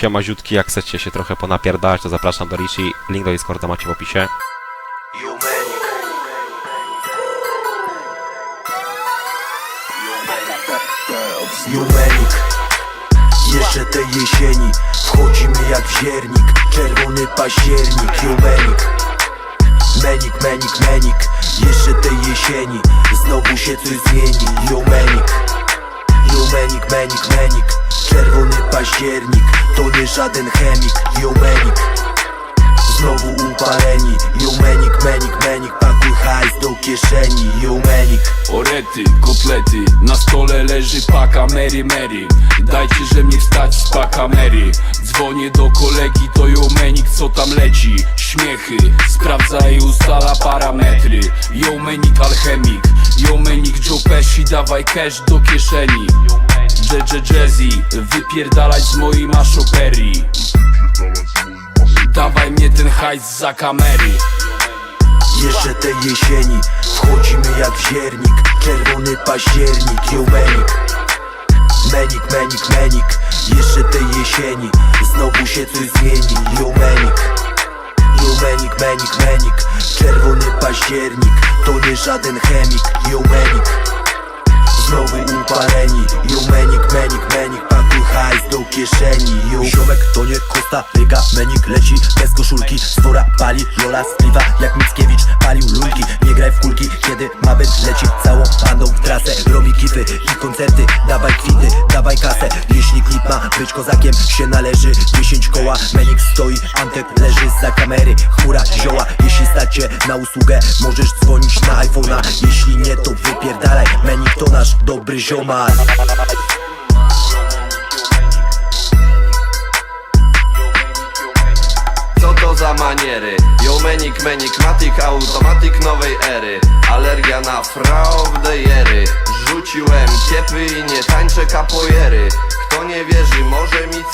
Siemaziutki, jak chcecie się trochę ponapierdalać, to zapraszam do Rishi. Link do Discorda macie w opisie. Jumenik. Jeszcze tej jesieni Wchodzimy jak w Czerwony październik Jumenik. Menik, menik, menik. Jeszcze tej jesieni Znowu się coś zmieni. Jumenik. Jumenik, menik, menik. Czerwony październik To nie żaden chemik Jumenik. Znowu upaleni Jumenik, menik, menik Pakuj hajs do kieszeni Jumenik. Orety, kotlety, na stole leży paka Mary Mary. Dajcie, że mnie wstać z paka Mary. Dzwonię do kolegi, to Jomenik, co tam leci. Śmiechy, sprawdza i ustala parametry. Jomenik alchemik, Jomenik Joe Pesci Dawaj cash do kieszeni JJ Jazzy, wypierdalać z mojej maszoperii Dawaj mnie ten hajs za kamery. Jeszcze tej jesieni Wchodzimy jak w ziernik. Czerwony październik Jumenik Menik, menik, menik Jeszcze tej jesieni. Znowu się coś zmieni Jumenik Jumenik, menik, menik Czerwony październik. To nie żaden chemik Jumenik Znowu upaleni Jumenik, menik, menik Pakuj hajs do kieszeni. Ju. Ziomek to nie Kosta Ryga Menik leci bez koszulki. Swora pali Jola spliwa Jak Mickiewicz palił lulki. Nie graj w kulki Kiedy Mabel leci. Całą bandą w trasę Robi kify i koncerty. Dawaj kwity, dawaj kasę. Jeśli klip ma być kozakiem Się należy. 10 koła Menik stoi, Antek leży za kamery. Chmura zioła Jeśli stać na usługę Możesz dzwonić na iPhone'a. Jeśli nie to Menik to nasz dobry ziomal. Co to za maniery? Jomenik, menik, matik, automatik nowej ery. Alergia na frau w dejery Rzuciłem kiepy i nie tańczę kapojery. Kto nie wierzy może mi